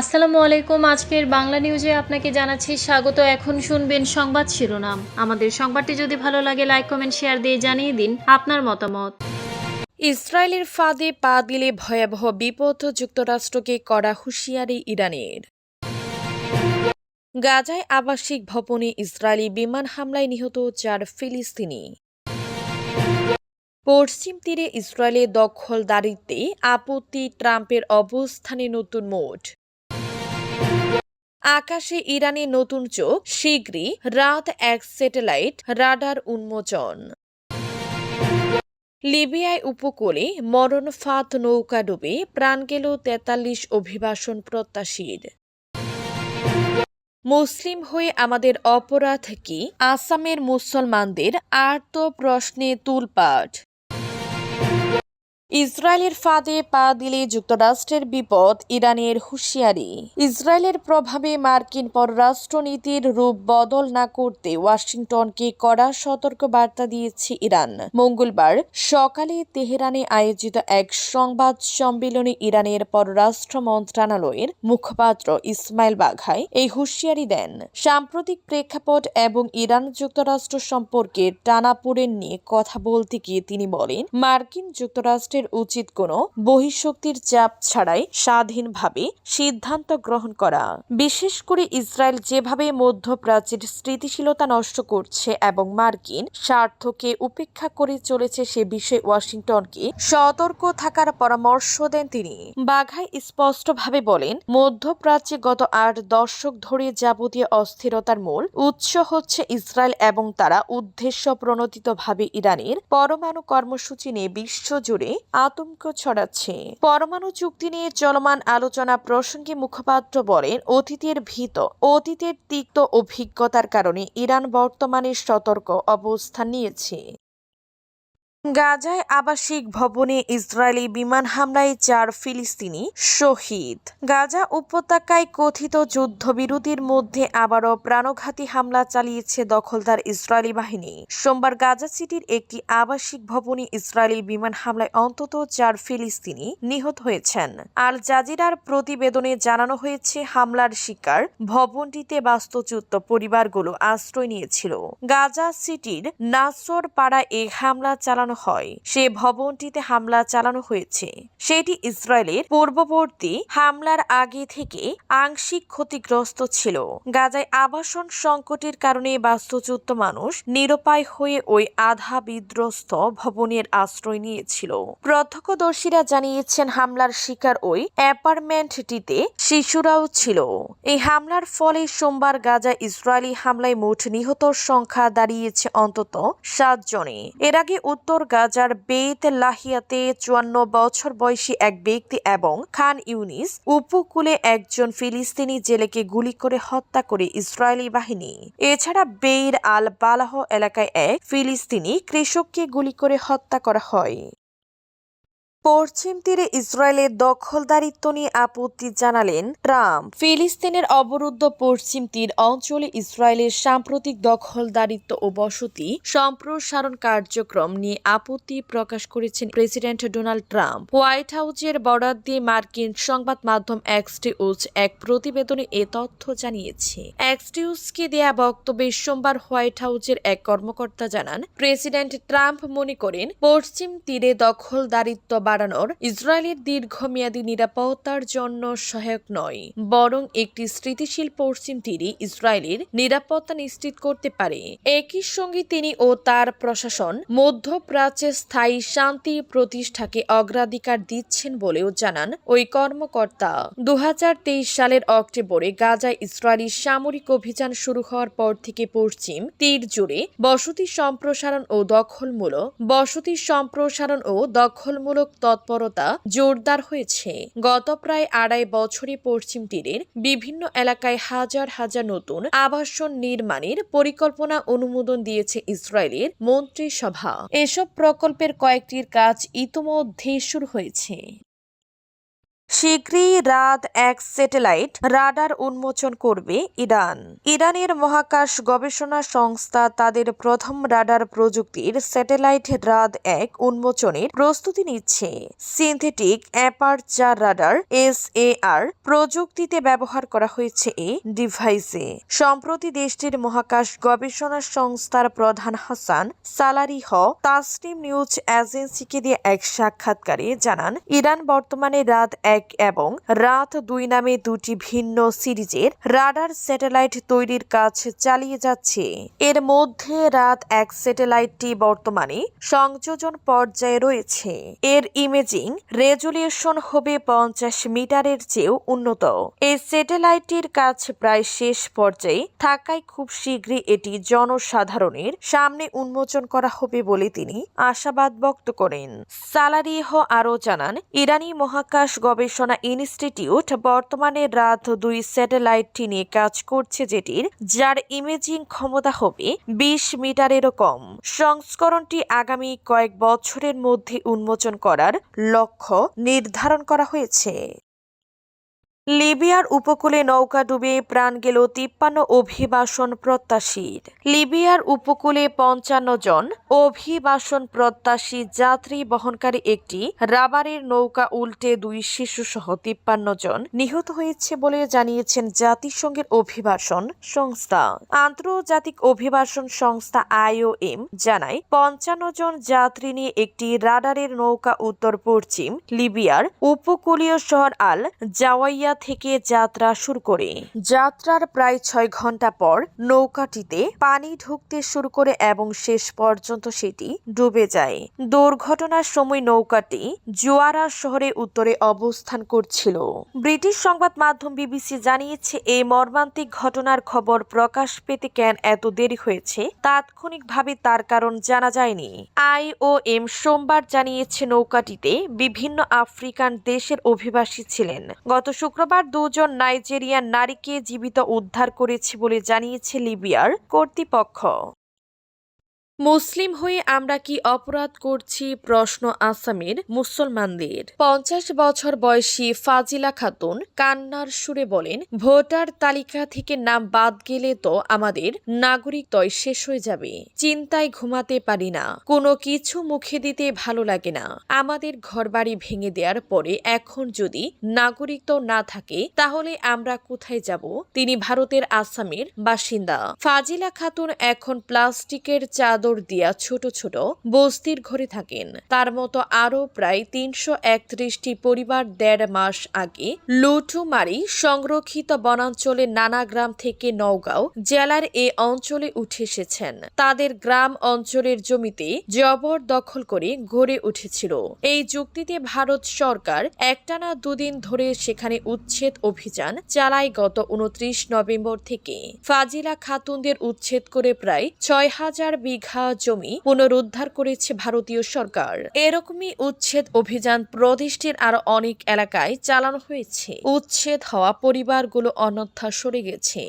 আসসালামু আলাইকুম। আজকের বাংলা নিউজে আপনাকে জানাচ্ছি স্বাগত। এখন শুনবেন সংবাদ শিরোনাম। আমাদের সংবাদটি যদি ভালো লাগে, লাইক, কমেন্ট, শেয়ার দিয়ে জানিয়ে দিন আপনার মতামত। ইসরায়েলের ফাঁদে পা দিলে ভয়াবহ বিপদ, যুক্তরাষ্ট্রকে করা হুঁশিয়ারি ইরানের। গাজায় আবাসিক ভবনে ইসরায়েলি বিমান হামলায় নিহত চার ফিলিস্তিনি। পশ্চিম তীরে ইসরায়েলের দখলদারিত্বে আপত্তি, ট্রাম্পের অবস্থানে নতুন মোট। আকাশে ইরানের নতুন চোখ শীঘ্রই রাত এক স্যাটেলাইট রাডার উন্মোচন। লিবিয়ায় উপকূলে মরণ ফাঁদ নৌকা ডুবে প্রাণ গেল তেতাল্লিশ অভিবাসন প্রত্যাশীর। মুসলিম হয়ে আমাদের অপরাধ কি? আসামের মুসলমানদের আর্ত প্রশ্নে তুলপাট। ইসরায়েলের ফাঁদে পা দিলে যুক্তরাষ্ট্রের বিপদ ইরানের হুঁশিয়ারি। ইসরায়েলের প্রভাবে মার্কিন পররাষ্ট্রনীতির রূপ বদল না করতে ওয়াশিংটনকে কড়া সতর্ক বার্তা দিয়েছে ইরান। মঙ্গলবার সকালে তেহরানে আয়োজিত এক সংবাদ সম্মেলনে ইরানের পররাষ্ট্র মন্ত্রণালয়ের মুখপাত্র ইসমাইল বাঘাই এই হুঁশিয়ারি দেন। সাম্প্রতিক প্রেক্ষাপট এবং ইরান যুক্তরাষ্ট্র সম্পর্কে টানাপোড়েন নিয়ে কথা বলতে গিয়ে তিনি বলেন, মার্কিন যুক্তরাষ্ট্রের উচিত কোনো বহিঃশক্তির চাপ ছাড়াই স্বাধীনভাবে সিদ্ধান্ত গ্রহণ করা। বিশেষ করে ইসরায়েল যেভাবে মধ্যপ্রাচ্যের স্থিতিশীলতা নষ্ট করছে এবং মার্কিন স্বার্থকে উপেক্ষা করে চলেছে সে বিষয়ে ওয়াশিংটনকে সতর্ক থাকার পরামর্শ দেন তিনি। বাঘাই স্পষ্টভাবে বলেন, মধ্যপ্রাচ্যে গত আট দশক ধরে যাবতীয় অস্থিরতার মূল উৎস হচ্ছে ইসরায়েল এবং তারা উদ্দেশ্য প্রণোদিতভাবে ইরানের পরমাণু কর্মসূচি নিয়ে বিশ্বজুড়ে আতঙ্ক ছড়াচ্ছে। পরমাণু চুক্তি নিয়ে চলমান আলোচনা প্রসঙ্গে মুখপাত্র বলেন, অতীতের ভীত, অতীতের তিক্ত অভিজ্ঞতার কারণে ইরান বর্তমানে সতর্ক অবস্থান নিয়েছে। গাজায় আবাসিক ভবনে ইসরায়েলি বিমান হামলায় চার ফিলিস্তিনি শহীদ। গাজা উপত্যকায় কথিত যুদ্ধবিরতির মধ্যে আবারও প্রাণঘাতী হামলা চালিয়েছে দখলদার ইসরায়েলি বাহিনী। সোমবার গাজা সিটির একটি আবাসিক ভবনে ইসরায়েলি বিমান হামলায় অন্তত চার ফিলিস্তিনি নিহত হয়েছেন। আর জাজিরার প্রতিবেদনে জানানো হয়েছে, হামলার শিকার ভবনটিতে বাস্তুচ্যুত পরিবারগুলো আশ্রয় নিয়েছিল। গাজা সিটির নাসর পাড়া এ হামলা চালানো হয়। সে ভবনটিতে হামলা চালানো হয়েছে। সেটি ইসরায়েলের পূর্ববর্তী হামলার আগে থেকে আংশিক ক্ষতিগ্রস্ত ছিল। গাজায় আবাসন সংকটের কারণে বাস্তুচ্যুত মানুষ নিরুপায় হয়ে ওই আধা বিধ্বস্ত ভবনের আশ্রয় নিয়েছিল। প্রত্যক্ষদর্শীরা জানিয়েছেন, হামলার শিকার ওই অ্যাপার্টমেন্টটিতে শিশুরাও ছিল। এই হামলার ফলে সোমবার গাজা ইসরায়েলি হামলায় মোট নিহতর সংখ্যা দাঁড়িয়েছে অন্তত সাত জনে এর আগে উত্তর গাজার বেত লাহিয়াতে চুয়ান্ন বছর বয়সী এক ব্যক্তি এবং খান ইউনিস উপকূলে একজন ফিলিস্তিনি জেলেকে গুলি করে হত্যা করে ইসরায়েলি বাহিনী। এছাড়া বেইর আল বালাহ এলাকায় এক ফিলিস্তিনি কৃষককে গুলি করে হত্যা করা হয়। পশ্চিম তীরে ইসরায়েলের দখলদারিত্ব নিয়ে আপত্তি জানালেন ট্রাম্প। ফিলিস্তিনের অবরুদ্ধ পশ্চিম তীর অঞ্চলে ইসরায়েলের সাম্প্রতিক দখলদারিত্ব ও বসতি সম্প্রসারণ কার্যক্রম নিয়ে আপত্তি প্রকাশ করেছেন প্রেসিডেন্ট ডোনাল্ড ট্রাম্প। হোয়াইট হাউসের বরাদ দিয়ে মার্কিন সংবাদ মাধ্যম এক্সটিউজ এক প্রতিবেদনে এ তথ্য জানিয়েছে। এক্সটিউজকে দেয়া বক্তব্যে সোমবার হোয়াইট হাউসের এক কর্মকর্তা জানান, প্রেসিডেন্ট ট্রাম্প মনে করেন, পশ্চিম তীরে দখলদারিত্ব বাড়ানোর ইসরায়েলের দীর্ঘমেয়াদী নিরাপত্তার জন্য সহায়ক নয়, বরং একটি স্থিতিশীল পশ্চিম তীরে ইসরায়েলের নিরাপত্তা নিশ্চিত করতে পারে। একই সঙ্গে তিনি ও তার প্রশাসন মধ্যপ্রাচ্যে স্থায়ী শান্তি প্রতিষ্ঠাকে অগ্রাধিকার দিচ্ছেন বলেও জানান ওই কর্মকর্তা। দু হাজার তেইশ সালের অক্টোবরে গাজায় ইসরায়েলি সামরিক অভিযান শুরু হওয়ার পর থেকে পশ্চিম তীর জুড়ে বসতি সম্প্রসারণ ও দখলমূলক, বসতি সম্প্রসারণ ও দখলমূলক তৎপরতা জোরদার হয়েছে। গত প্রায় আড়াই বছরে পশ্চিম তীরের বিভিন্ন এলাকায় হাজার হাজার নতুন আবাসন নির্মাণের পরিকল্পনা অনুমোদন দিয়েছে ইসরায়েলের মন্ত্রিসভা। এসব প্রকল্পের কয়েকটির কাজ ইতোমধ্যেই শুরু হয়েছে। শীঘ্রই রাত এক স্যাটেলাইট রাডার উন্মোচন করবে ইরান। ইরানের মহাকাশ গবেষণা সংস্থা তাদের প্রথম রাডার প্রযুক্তির স্যাটেলাইট রাত এক উন্মোচনের প্রস্তুতি নিচ্ছে। Synthetic aperture radar S A R প্রযুক্তিতে ব্যবহার করা হয়েছে এই ডিভাইসে। সম্প্রতি দেশটির মহাকাশ গবেষণা সংস্থার প্রধান হাসান সালারিহ তাসনিম নিউজ এজেন্সিকে দিয়ে এক সাক্ষাৎকারে জানান, ইরান বর্তমানে রাত এক এবং রাত দুই নামে দুটি ভিন্ন সিরিজের রাডার স্যাটেলাইট তৈরির কাজ চালিয়ে যাচ্ছে। এর মধ্যে রাত এক স্যাটেলাইটটি বর্তমানে সংযোজন পর্যায়ে রয়েছে। এর ইমেজিং রেজুলিউশন হবে পঞ্চাশ মিটারের চেয়েও উন্নত। এই স্যাটেলাইটটির কাজ প্রায় শেষ পর্যায়ে থাকায় খুব শীঘ্রই এটি জনসাধারণের সামনে উন্মোচন করা হবে বলে তিনি আশাবাদ ব্যক্ত করেন। সালারিহ আরও জানান, ইরানি মহাকাশ গবেষণা ইনস্টিটিউট বর্তমানে রাত দুই স্যাটেলাইটটি নিয়ে কাজ করছে যেটির, যার ইমেজিং ক্ষমতা হবে বিশ মিটারেরও কম। সংস্করণটি আগামী কয়েক বছরের মধ্যে উন্মোচন করার লক্ষ্য নির্ধারণ করা হয়েছে। লিবিয়ার উপকূলে নৌকা ডুবে প্রাণ গেল তিপ্পান্ন অভিবাসন প্রত্যাশীর। লিবিয়ার উপকূলে পঞ্চান্ন জন অভিবাসন প্রত্যাশী যাত্রী বহনকারী একটি রাবারের নৌকা উল্টে দুই শিশুসহ তিপ্পান্ন জন নিহত হয়েছে বলে জানিয়েছেন জাতিসংঘের অভিবাসন সংস্থা। আন্তর্জাতিক অভিবাসন সংস্থা আইওএম জানায়, পঞ্চান্ন জন যাত্রী নিয়ে একটি রাডারের নৌকা উত্তর পশ্চিম লিবিয়ার উপকূলীয় শহর আল জাওয়াইয়া থেকে যাত্রা শুরু করে। যাত্রার প্রায় ছয় ঘণ্টা পর নৌকাটিতে পানি ঢুকতে শুরু করে এবং শেষ পর্যন্ত সেটি ডুবে যায়। দুর্ঘটনার সময় নৌকাটি জুয়ারা শহরে উত্তরে অবস্থান করছিল। ব্রিটিশ সংবাদ মাধ্যম বিবিসি জানিয়েছে এই মর্মান্তিক ঘটনার খবর প্রকাশ পেতে কেন এত দেরি হয়েছে? তাৎক্ষণিকভাবে তার কারণ জানা যায়নি। আইওএম সোমবার জানিয়েছে, নৌকাটিতে বিভিন্ন আফ্রিকান দেশের অভিবাসী ছিলেন। গত শুক্রবার দুজন নাইজেরিয়ান নারীকে জীবিত উদ্ধার করেছে বলে জানিয়েছে লিবিয়ার কর্তৃপক্ষ। মুসলিম হয়ে আমরা কি অপরাধ করছি? প্রশ্ন আসামের মুসলমানদের। পঞ্চাশ বছর বয়সী ফাজিলা খাতুন কান্নার সুরে বলেন, ভোটার তালিকা থেকে নাম বাদ গেলে তো আমাদের নাগরিকত্বই শেষ হয়ে যাবে। চিন্তায় ঘুমাতে পারি না। কোনো কিছু মুখে দিতে ভালো লাগে না। আমাদের ঘরবাড়ি ভেঙে দেওয়ার পরে এখন যদি নাগরিকত্ব না থাকে, তাহলে আমরা কোথায় যাব? তিনি ভারতের আসামের বাসিন্দা। ফাজিলা খাতুন এখন প্লাস্টিকের চাদর দিয়া ছোট ছোট বস্তির ঘরে থাকেন। তার মতো আরও প্রায় তিনশো একত্রিশটি পরিবার দেড় মাস আগে লুঠুমারি সংরক্ষিত বনাঞ্চলে নানা গ্রাম থেকে নওগাঁও জেলার এ অঞ্চলে উঠে এসেছেন। তাদের গ্রাম অঞ্চলের জমিতে জবর দখল করে গড়ে উঠেছিল। এই যুক্তিতে ভারত সরকার একটানা দুদিন ধরে সেখানে উচ্ছেদ অভিযান চালায় গত উনত্রিশ নভেম্বর থেকে। ফাজিলা খাতুনদের উচ্ছেদ করে প্রায় ছয় হাজার বিঘা জমি পুনরুদ্ধার করেছে ভারতীয় সরকার। এরকমই উচ্ছেদ অভিযান প্রদেশটির আরও অনেক এলাকায় চালানো হয়েছে। উচ্ছেদ হওয়া পরিবারগুলো অন্যথা সরে গেছে।